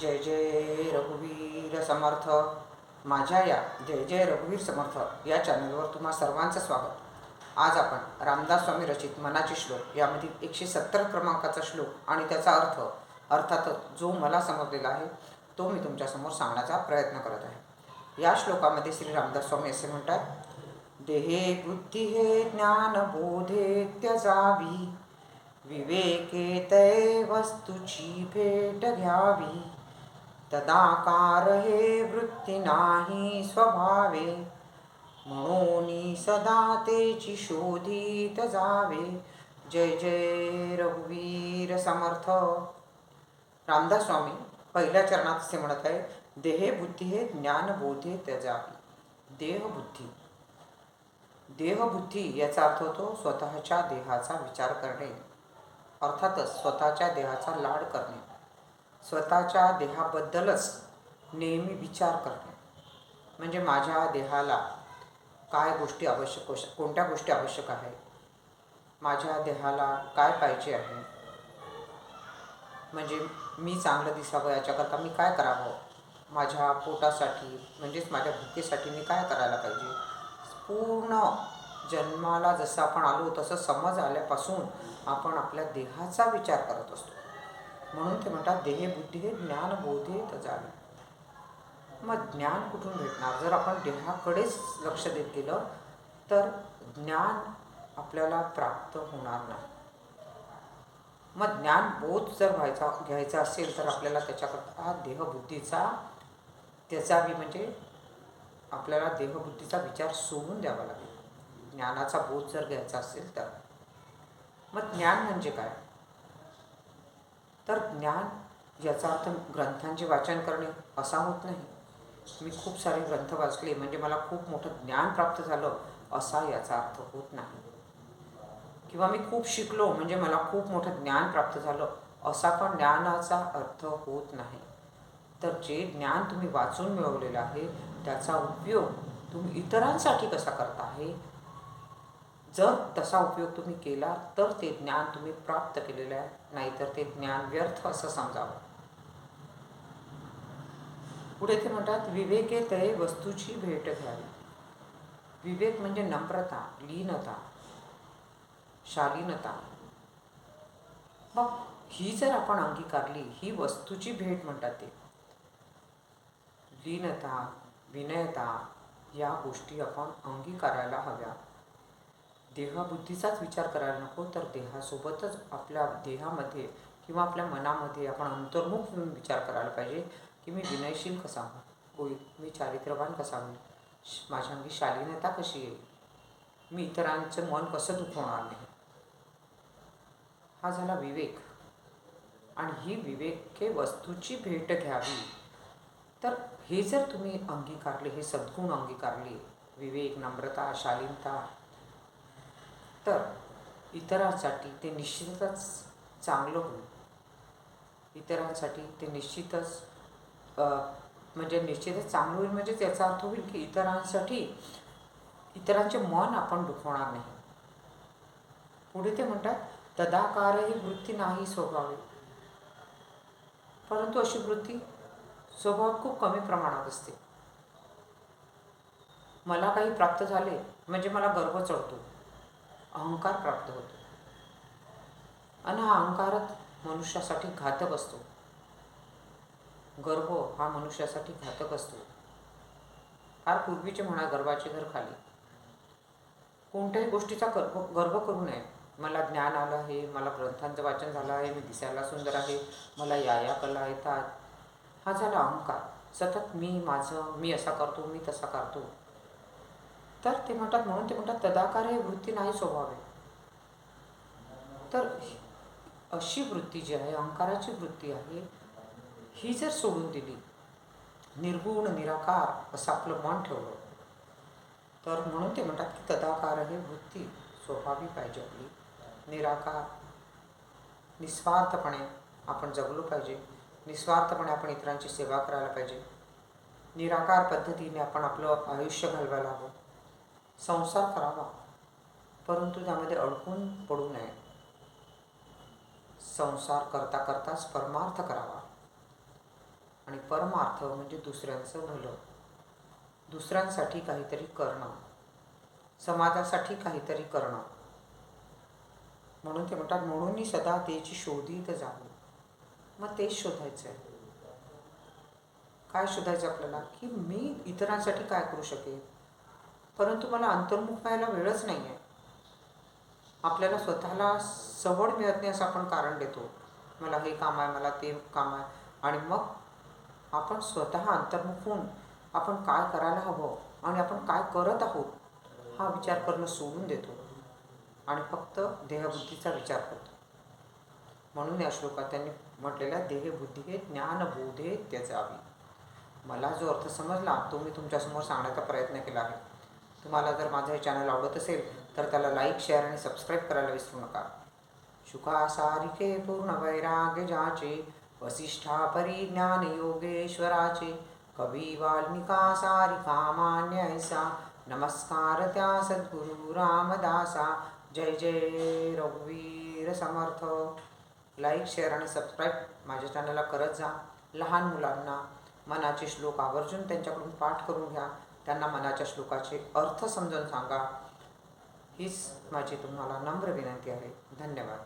जय जय रघुवीर समर्थ. माझ्या या जय जय रघुवीर समर्थ या चॅनलवर तुम्हा सर्वांचं स्वागत. आज आपण रामदास स्वामी रचित मनाचे श्लोक यामधील एकशे सत्तर क्रमांकाचा श्लोक आणि त्याचा अर्थ अर्थातच जो मला समजलेला आहे तो मी तुमच्यासमोर सांगण्याचा प्रयत्न करत आहे. या श्लोकामध्ये श्री रामदास स्वामी असे म्हणतात देहे बुद्धी हे ज्ञान बोधे त्यजावी. विवेके तय वस्तूची भेट घ्यावी. तदाकार हे वृत्ती नाही स्वभावे. म्हणून सदा तेची शोधित जावे. जय जय रघुवीर समर्थ. रामदास स्वामी पहिल्या चरणात असे म्हणत आहे देहे बुद्धी हे ज्ञान बोधे देहबुद्धी देहबुद्धी याचा अर्थ होतो स्वतःच्या देहाचा विचार करणे. अर्थातच स्वतःच्या देहाचा लाड करणे. स्वतःच्या देहाबद्दलच नेहमी विचार करणे. म्हणजे माझ्या देहाला काय गोष्टी आवश्यक कोणत्या गोष्टी आवश्यक आहे माझ्या देहाला काय पाहिजे आहे? म्हणजे मी चांगलं दिसावं याच्याकरता मी काय करावं? माझ्या पोटासाठी म्हणजेच माझ्या भुकेसाठी मी काय करायला पाहिजे? पूर्ण जन्माला जसं आपण आलो तसं समज आल्यापासून आपण आपल्या देहाचा विचार करत असतो. म्हणून ते म्हणतात देह बुद्धी हे ज्ञान बोधे तजावे. मग ज्ञान कुठून भेटणार? जर आपण देहाकडेच लक्ष देत गेलं तर ज्ञान आपल्याला प्राप्त होणार नाही. मग ज्ञान बोध जर व्हायचा घ्यायचा असेल तर आपल्याला त्याच्याकरता देहबुद्धीचा त्याचावी म्हणजे आपल्याला देहबुद्धीचा विचार सोडून द्यावा लागेल. ज्ञानाचा बोध जर घ्यायचा असेल तर. मग ज्ञान म्हणजे काय? तर ज्ञान याचा अर्थ ग्रंथांचे वाचन करणे असा होत नाही. मी खूप सारे ग्रंथ वाचले म्हणजे मला खूप मोठं ज्ञान प्राप्त झालं असा याचा अर्थ होत नाही. किंवा मी खूप शिकलो म्हणजे मला खूप मोठं ज्ञान प्राप्त झालं असा पण ज्ञानाचा अर्थ होत नाही. तर जे ज्ञान तुम्ही वाचून मिळवलेलं आहे त्याचा उपयोग तुम्ही इतरांसाठी कसा करता आहे जर तसा उपयोग तुम्ही केला तर ते ज्ञान तुम्ही प्राप्त केलेलं आहे. नाहीतर ते ज्ञान व्यर्थ असं समजावं. पुढे ते म्हणतात विवेके तय वस्तूची भेट घ्यावी. विवेक म्हणजे नम्रता लीनता शालीनता. मग ही जर आपण अंगीकारली ही वस्तूची भेट म्हणतात ते. लीनता विनयता या गोष्टी आपण अंगीकारायला हव्या. देहबुद्धीचाच विचार करायला नको तर देहासोबतच आपल्या देहामध्ये किंवा आपल्या मनामध्ये आपण अंतर्मुख होऊन विचार करायला पाहिजे की मी विनयशील कसा होईल मी चारित्र्यवान कसा होईल? माझ्या अंगी शालीनता कशी येईल? मी इतरांचं मन कसं दुखवणार नाही? हा झाला विवेक. आणि ही विवेके वस्तूची भेट घ्यावी. तर हे जर तुम्ही अंगीकारले हे सद्गुण अंगीकारले विवेक नम्रता शालीनता तर इतरांसाठी ते निश्चितच चांगलं होईल. इतरांसाठी ते निश्चितच म्हणजे निश्चितच चांगलं होईल म्हणजे त्याचा अर्थ होईल की इतरांसाठी इतरांचे मन आपण दुखवणार नाही. पुढे ते म्हणतात तदाकार ही वृत्ती नाही स्वभावी. परंतु अशी वृत्ती स्वभाव खूप कमी प्रमाणात असते. मला काही प्राप्त झाले म्हणजे मला गर्व चढतो. अहंकार प्राप्त होतो. आणि हा अहंकारच मनुष्यासाठी घातक असतो. गर्व हा मनुष्यासाठी घातक असतो. फार पूर्वीचे म्हणा गर्भाचे घर खाली. कोणत्याही गोष्टीचा गर्व गर्व करू नये. मला ज्ञान आलं आहे मला ग्रंथांचं वाचन झालं आहे मी दिसायला सुंदर आहे मला या या कला येतात. हा झाला अहंकार. सतत मी माझं मी असा करतो मी तसा करतो. तर ते म्हणतात म्हणून ते म्हणतात तदाकार हे वृत्ती नाही स्वभावे. तर अशी वृत्ती जी आहे अहंकाराची वृत्ती आहे ही जर सोडून दिली निर्गुण निराकार असं आपलं मन ठेवलं तर म्हणून ते म्हणतात की तदाकार हे वृत्ती स्वभावी पाहिजे आपली. निराकार निस्वार्थपणे आपण जगलो पाहिजे. निस्वार्थपणे आपण इतरांची सेवा करायला पाहिजे. निराकार पद्धतीने आपण आपलं आयुष्य घालवायला हवं. संसार करावा. परंतु त्यामध्ये अडकून पडू नये. संसार करता करताच परमार्थ करावा. आणि परमार्थ म्हणजे दुसऱ्यांचं भलं. दुसऱ्यांसाठी काहीतरी करणं. समाजासाठी काहीतरी करणं. म्हणून ते म्हणतात म्हणून सदा तेची शोधित जावं मग तेच शोधायचं आहे काय शोधायचं आपल्याला? की मी इतरांसाठी काय करू शकेन? परंतु मला अंतर्मुख व्हायला वेळच नाही आहे आपल्याला स्वतःला सवड मिळत नाही असं आपण कारण देतो. मला हे काम आहे मला ते काम आहे. आणि मग आपण स्वतः अंतर्मुख होऊन आपण काय करायला हवं आणि आपण काय करत आहोत हा विचार करणं सोडून देतो. आणि फक्त देहबुद्धीचा विचार करतो. म्हणून या श्लोकात त्यांनी म्हटलेला देहबुद्धी हे ज्ञानबोधे त्याचावी मला जो अर्थ समजला तो मी तुमच्यासमोर सांगण्याचा प्रयत्न केला आहे. तुम्हाला जर माझं हे चॅनल आवडत असेल तर त्याला लाईक शेअर आणि सबस्क्राईब करायला विसरू नका. शुका सारिके पूर्ण वैराग्य जाचे वसिष्ठा परिज्ञान योगेश्वराचे कवी वाल्मिका सारिका मान्य ऐसा नमस्कार त्या सद्गुरु रामदासा जय जय रघुवीर समर्थ. लाईक शेअर आणि सबस्क्राईब माझ्या चॅनलला करत जा. लहान मुलांना मनाचे श्लोक आवर्जून त्यांच्याकडून पाठ करून घ्या. त्यांना मनाच्या श्लोकाचे अर्थ समजून सांगा. हीच माझी तुम्हाला नम्र विनंती आहे. धन्यवाद.